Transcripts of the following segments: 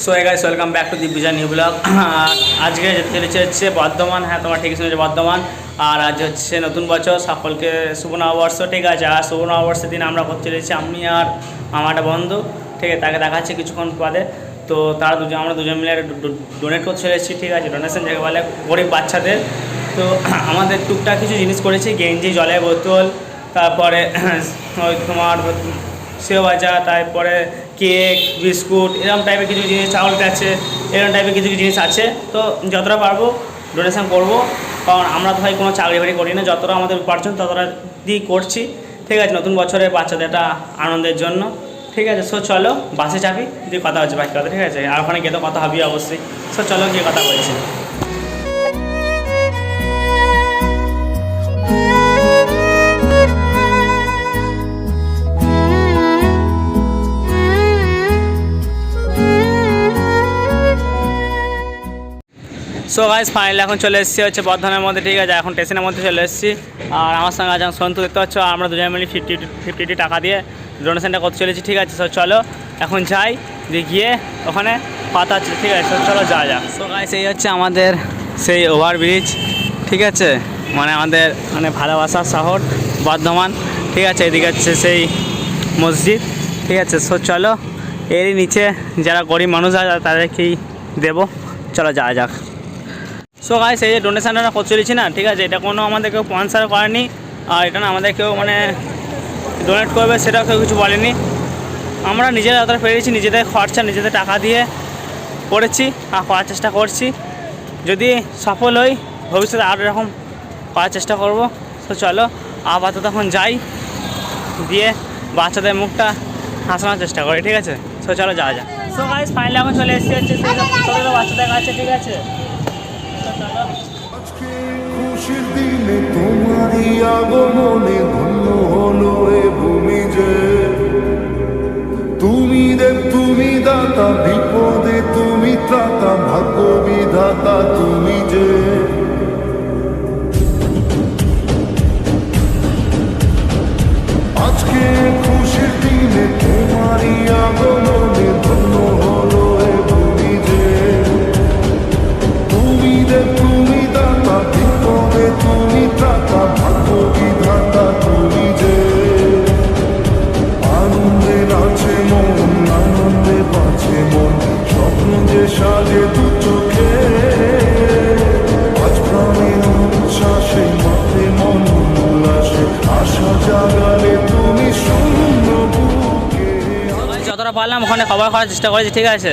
So guys welcome back to দিব্যজা new blog আজকে যেতে চলেছে হচ্ছে বর্ধমান হ্যাঁ তোমার ঠিক শুনেছে বর্ধমান। আর আজ হচ্ছে নতুন বছর, সকলকে শুভ নববর্ষ, ঠিক আছে? আর শুভ নববর্ষের দিন আমরা করতে চলেছি, আমি আর আমার বন্ধু, ঠিক আছে? তাকে দেখাচ্ছি কিছুক্ষণ বাদে। তো তারা দুজন, আমরা দুজন মিলে ডোনেট করতে চলেছি, ঠিক আছে? ডোনেশন যাকে বলে গরিব বাচ্চাদের। তো আমাদের টুকটাক কিছু জিনিস করেছি, গেঞ্জি, জলের বোতল, তারপরে ওই তোমার সেও ভাজা তারপরে কেক, বিস্কুট এরকম টাইপের কিছু জিনিস, চাউল আছে এরকম টাইপের কিছু জিনিস আছে। তো যতটা পারব ডোনেশন করব। কারণ আমরা তো ভাই কোনো চাকরি বাড়ি করি না, যতটা আমাদের উপার্জন ততটা দিয়ে করছি। ঠিক আছে, নতুন বছরে বাচ্চাদের একটা আনন্দের জন্য। ঠিক আছে সো চলো, বাসে চাপি, দিয়ে কথা হচ্ছে বাকি কথা, ঠিক আছে? আর ওখানে গিয়ে তো কথা হবি অবশ্যই। সো চলো, গিয়ে কথা বলছি। সো গাইজ ফাইনালি এখন চলে এসেছি হচ্ছে বর্ধমানের মধ্যে, ঠিক আছে? এখন স্টেশনের মধ্যে চলে এসেছি। আর আমার সঙ্গে আজ সন্তু, দেখতে পাচ্ছ? আমরা দুজনে মিলে ফিফটি ফিফটি টাকা দিয়ে ডোনেশনটা করতে চলেছি, ঠিক আছে? সো চলো, এখন যাই, দিয়ে গিয়ে ওখানে পাতা আছে, ঠিক আছে? চলো যা যা সো গাইজ এই হচ্ছে আমাদের সেই ওভারব্রিজ ঠিক আছে? মানে আমাদের মানে ভালোবাসার শহর বর্ধমান, ঠিক আছে? এদিকে হচ্ছে সেই মসজিদ, ঠিক আছে? সো চলো, এরই নিচে যারা গরিব মানুষ আছে তাদেরকেই দেবো। চলো, যাওয়া যাক। সো গাইস এই যে ডোনেশনটা চলেছি না, ঠিক আছে? এটা কোনো আমাদের কেউ স্পন্সার করেনি, আর এটা না আমাদের কেউ মানে ডোনেট করবে সেটাও কেউ কিছু বলেনি। আমরা নিজেরা যতটা পেরেছি, নিজেদের খরচা, নিজেদের টাকা দিয়ে করেছি, আর করার চেষ্টা করছি। যদি সফল হই, ভবিষ্যতে আরও এরকম করার চেষ্টা করব। তো চলো, আপাতত এখন যাই, দিয়ে বাচ্চাদের মুখটা হাসানোর চেষ্টা করি, ঠিক আছে? সো চলো, যাওয়া যাক। সো গাইস ফাইনালি এখন চলে এসেছি হচ্ছে বাচ্চাদের কাছে, ঠিক আছে? আজকে খুশির দিনে তোমারই আগমনে ধন্য দাতা তুমি যে। আজকে খুশির দিনে তোমারই আগমনে ধন্য পারলাম, ওখানে কভার করার চেষ্টা করেছি, ঠিক আছে।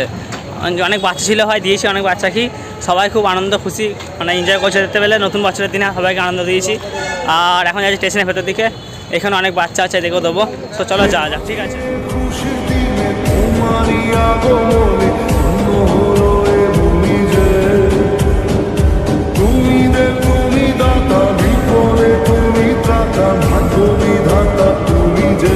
অনেক বাচ্চা ছিল হয়, দিয়েছি অনেক বাচ্চা কি। সবাই খুব আনন্দ, খুশি মানে এনজয় করছে দেখতে পেলে। নতুন বছরের দিনে সবাইকে আনন্দ দিয়েছি। আর এখন যাচ্ছি স্টেশনের ভেতর দিকে। এখানে অনেক বাচ্চা আছে দেখেও দেবো। তো চলো যাওয়া যাক, ঠিক আছে। তুমি দাতা তুমি যে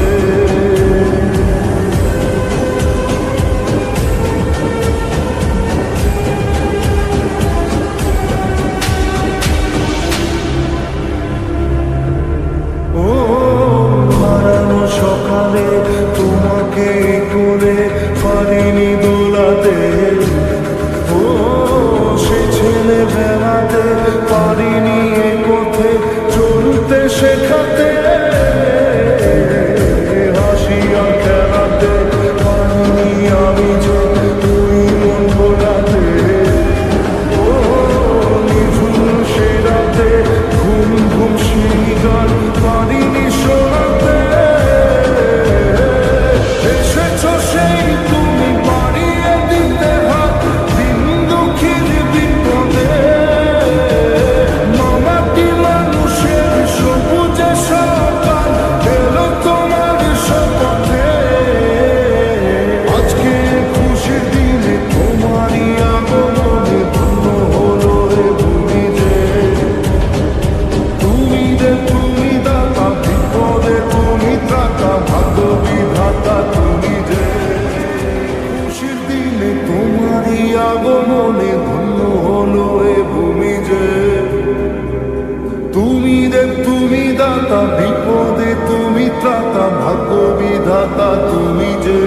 বিধাতা তুমি যে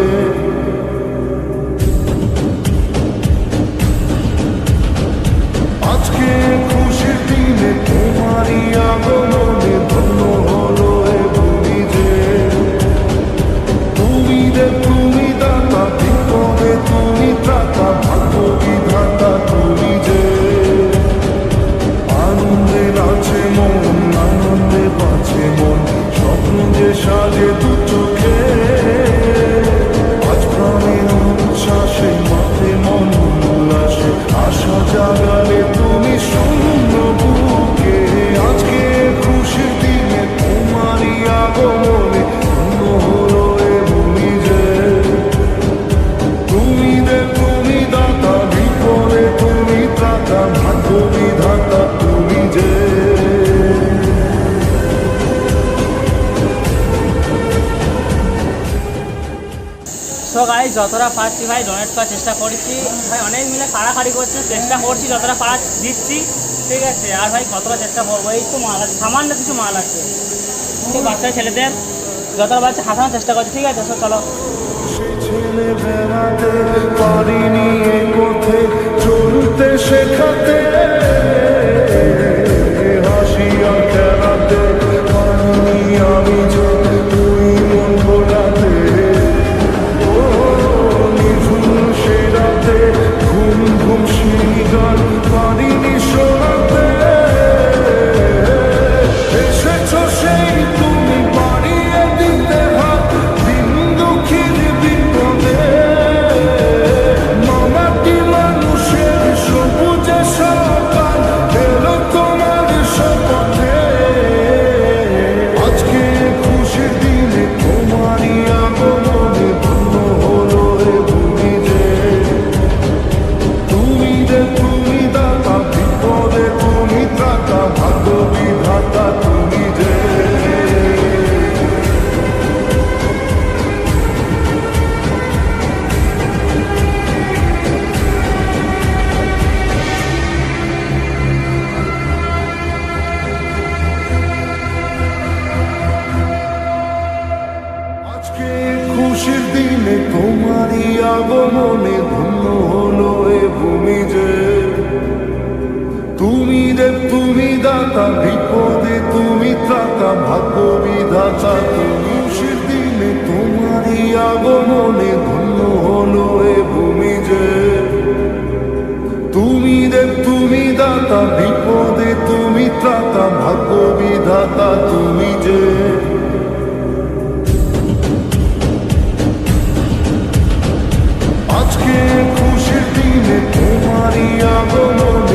তুমি তুমি ভাই যতটা পারছি ভাই ডোনেট করার চেষ্টা করছি। ভাই, অনেক মিলে কাড়াকাড়ি করছে, চেষ্টা করছি, যতটা পারা দিচ্ছি, ঠিক আছে। আর ভাই, কতটা চেষ্টা করব? এই তো মাল আছে, সামান্য কিছু মাল আছে। সেই বাচ্চা ছেলেদের যতটা বাচ্চা হাসানোর চেষ্টা করছে, ঠিক আছে? চলো। ছেলে শেখাতে। হাসি আঁকা ভাগ্য বিধাতা তুমি যে। আজকে খুশির দিনে তোমারই আগমন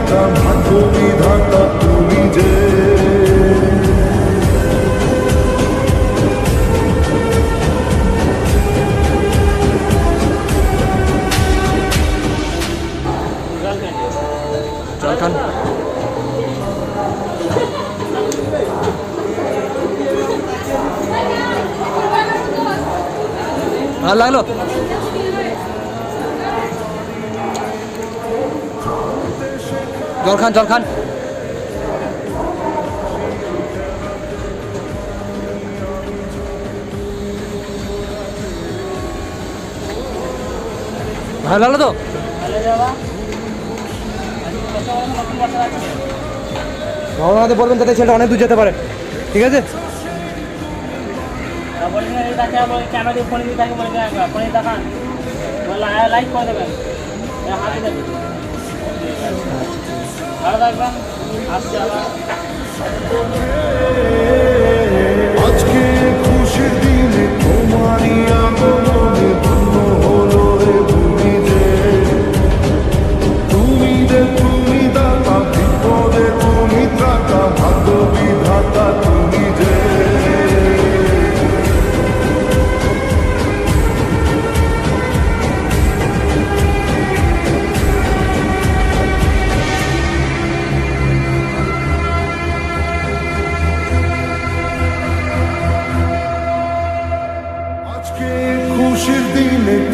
Hatam Hatam জল খান জল খান। ভালো লাগল তো? ভগবানাতে বলবেন তাতে ছেলেটা অনেক দূর যেতে পারে। ঠিক আছে? ক্যামেরা দিয়ে ফোনে দিয়ে তাকে মনে করেন ফোনে দেখান। লাইক করে দেবেন। হাতে দেবেন ভালো থাকবেন। আসছি আবার আজকে খুশির দিনে তোমারই আগমন।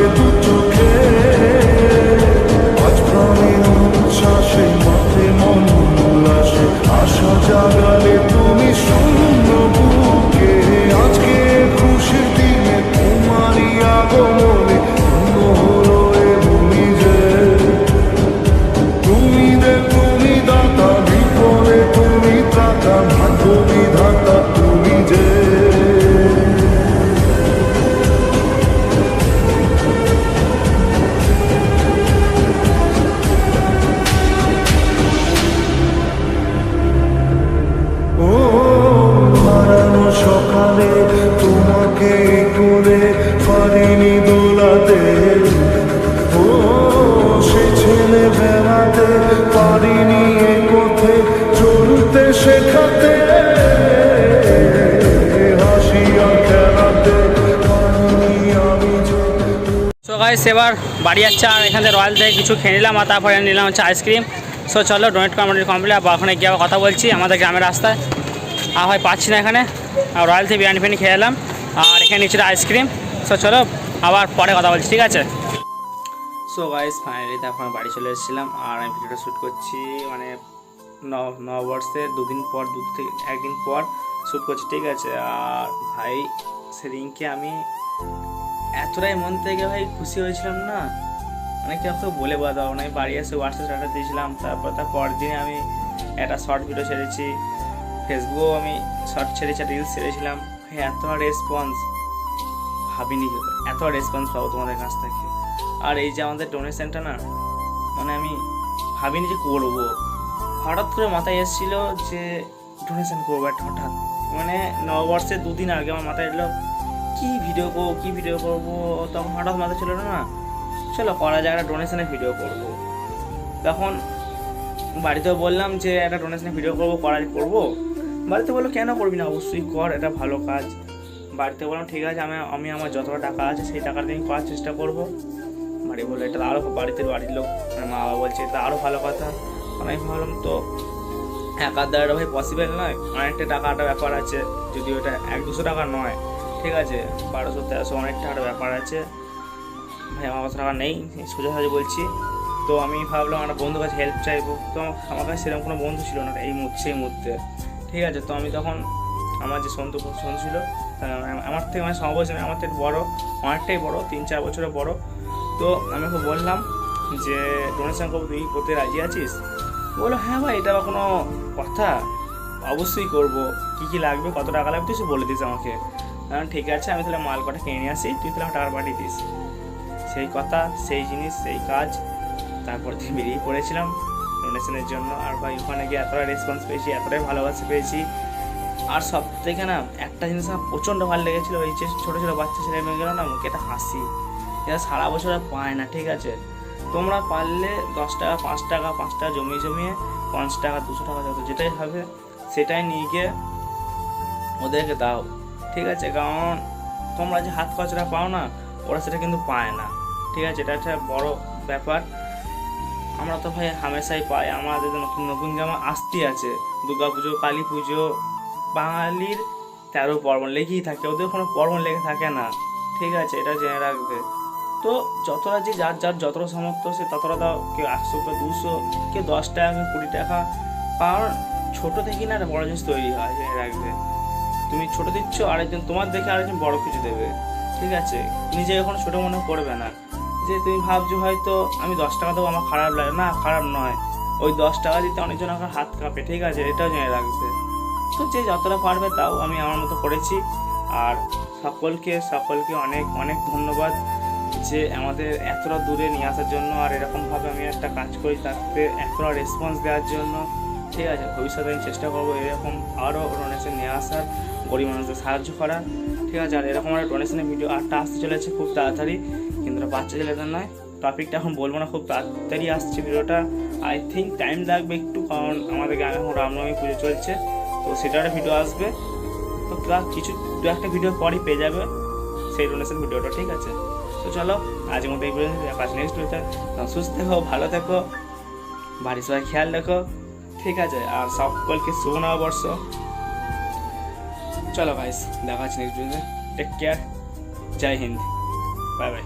que tu বাড়ি যাচ্ছে আর এখান থেকে রয়্যাল থেকে কিছু খেয়ে নিলাম আর তারপরে নিলাম হচ্ছে আইসক্রিম। সো চলো ডোনেট কমপ্লিট কমপ্লিট আর ওখানে গিয়ে কথা বলছি আমাদের গ্রামের রাস্তায়। আর হয় পাচ্ছি না এখানে। আর রয়্যাল থেকে বিরিয়ানি ফিরিয়ানি খেয়ে এলাম। আর এখানে নিচে আইসক্রিম। সো চলো আবার পরে কথা বলছি, ঠিক আছে? সো গাইস ফাইনালি তারপর বাড়ি চলে এসেছিলাম। আর আমি ভিডিওটা শ্যুট করছি মানে ন নববর্ষের দুদিন পর, দু থেকে একদিন পর শ্যুট করছি, ঠিক আছে? আর ভাই সেদিনকে আমি এতটাই মন থেকে ভাই খুশি হয়েছিলাম না। মানে কি তো বলে পারব না আমি বাড়ি এসে হোয়াটসঅ্যাপ স্ট্যাটাস দিয়েছিলাম। তারপর তার পরের দিনে আমি একটা শর্ট ভিডিও ছেড়েছি। ফেসবুকেও আমি শর্ট ছেড়েছি রিলস ছেড়েছিলাম। এত রেসপন্স ভাবিনি এত রেসপন্স পাবো তোমাদের কাছ থেকে। আর এই যে আমাদের ডোনেশনটা না মানে আমি ভাবিনি যে করব। হঠাৎ করে মাথায় এসেছিল যে ডোনেশন করব একটা, হঠাৎ। মানে নববর্ষের দুদিন আগে আমার মাথায় এলো কি ভিডিও করব, কি ভিডিও করব? তখন হঠাৎ মাথায় ছিল না চলো, করা যায় একটা ডোনেশনের ভিডিও করব। তখন বাড়িতেও বললাম যে, একটা ডোনেশনের ভিডিও করব, করা করব। বাড়িতে বলল, কেন করবি না? অবশ্যই কর, এটা ভালো কাজ। বাড়িতে বললাম, ঠিক আছে, আমি আমি আমার যতটা টাকা আছে, সেই টাকা দিয়ে করার চেষ্টা করব। বাড়ি বলল, এটা আরও বাড়িতে, বাড়ির লোক মানে মা বাবা বলছে, এটা আরও ভালো কথা। আমি ভাবলাম, তো একার দ্বারা ভাই পসিবল নয়? অনেকটা টাকাটা ব্যাপার আছে যদি ওটা এক দুশো টাকা নয়। ঠিক আছে, বারোশো, তেরোশো অনেক টাকার ব্যাপার আছে। ভাই, আমার কাছে টাকা নেই সোজা সাজা বলছি। তো আমি ভাবলাম আমার বন্ধুর কাছে হেল্প চাইব। তো আমার কাছে সেরকম কোনো বন্ধু ছিল না এই মুহূর্তে, সেই মুহূর্তে। ঠিক আছে, তো আমি তখন আমার যে সন্তু সন্তু ছিল আমার থেকে মানে সমবয়সী আমার থেকে বড়, অনেকটাই বড়, তিন চার বছরের বড়। তো আমি ওকে বললাম যে ডোনেশন করব, তুই করতে রাজি আছিস? বলল হ্যাঁ ভাই, এটা বা কোনো কথা? অবশ্যই করব। কি কি লাগবে, কত টাকা লাগবে তুই বলে দিস আমাকে। বললাম, ঠিক আছে আমি তাহলে মাল কটা কিনে নিয়ে আসি তুই তাহলে টাকা পাঠিয়ে দিস। সেই কথা সেই জিনিস সেই কাজ তারপর থেকে বেরিয়ে পড়েছিলাম ডোনেশনের জন্য আর ভাই ওখানে গিয়ে এতটা রেসপন্স পেয়েছি এতটাই ভালোবাসা পেয়েছি। আর সব থেকে না একটা জিনিস আমার প্রচণ্ড ভালো লেগেছিলো ওই যে ছোটো ছোটো বাচ্চা ছেলে মেয়েগুলো না মুখে একটা হাসি। এটা সারা বছর আর পায় না ঠিক আছে? তোমরা পারলে দশ টাকা পাঁচ টাকা পাঁচ টাকা জমিয়ে জমিয়ে পাঁচ টাকা দুশো টাকা যত যেটাই হবে সেটাই নিয়ে গিয়ে ওদেরকে দাও। ঠিক আছে, কারণ তোমরা যে হাত খরচটা পাও না, ওরা সেটা কিন্তু পায় না। ঠিক আছে, এটা একটা বড় ব্যাপার। আমরা তো ভাই হামেশাই পাই, আমাদের নতুন নতুন জামা আসতেই আছে দুর্গা পুজো কালী পুজো বাঙালির তেরো পার্বণ লেগেই থাকে, ওদের কোনো পার্বণ লেগে থাকে না। ঠিক আছে, এটা জেনে রাখবে। তো যতটা যে যার যার যতটা সামর্থ্য, সে ততটা দাও, কেউ একশো কেউ দুশো, কেউ দশ টাকা, কেউ কুড়ি টাকা। কারণ ছোটো থেকেই না একটা বড় জিনিস তৈরি হয়, জেনে রাখবে। তুমি ছোট দিচ্ছ, আরেকজন তোমার দেখে আরেকজন বড় কিছু দেবে। ঠিক আছে? নিজে এখন ছোট মনে করবে না। যে তুমি ভাবছ হয়তো আমি দশ টাকা দেবো, আমার খারাপ লাগে। না, খারাপ নয়। ওই দশ টাকা দিতে অনেকজন আমার হাত কাঁপে, ঠিক আছে? এটাও জেনে রাখবে। তো যে যতটা পারবে তাও আমি আমার মতো করেছি। আর সকলকে সকলকে অনেক অনেক ধন্যবাদ যে আমাদের এতটা দূরে নিয়ে আসার জন্য। আর এরকমভাবে আমি একটা কাজ করি তাতে এতটা রেসপন্স দেওয়ার জন্য। ঠিক আছে? ভবিষ্যতে আমি চেষ্টা করব এরকম আরও ডোনেশন নিয়ে আসার। গরিব মানুষদের সাহায্য করা, ঠিক আছে? আর এরকম একটা ডোনেশনের ভিডিও আটটা আসতে চলেছে খুব তাড়াতাড়ি, কিন্তু বাচ্চা ছেলেদের নয়। টপিকটা এখন বলব না, খুব তাড়াতাড়ি আসছে ভিডিওটা আই থিঙ্ক টাইম লাগবে একটু, কারণ আমাদের গ্রামে এখন রামনবমী পুজো চলছে, তো সেটা একটা ভিডিও আসবে। তো কিছু, দু একটা ভিডিও পরই পেয়ে যাবে সেই ডোনেশন ভিডিওটা ঠিক আছে? তো চলো, আজকের মতো এই পর্যন্ত। দেখা নেক্সট ভিডিওতে সুস্থ থেকো, ভালো থেকো। বাড়ির সবাই খেয়াল রাখো, ঠিক আছে? আর সকলকে শুভ নববর্ষ। চলো গাইস দেখা হচ্ছে নেক্সট ভিডিওতে টেক কেয়ার জয় হিন্দ। Bye bye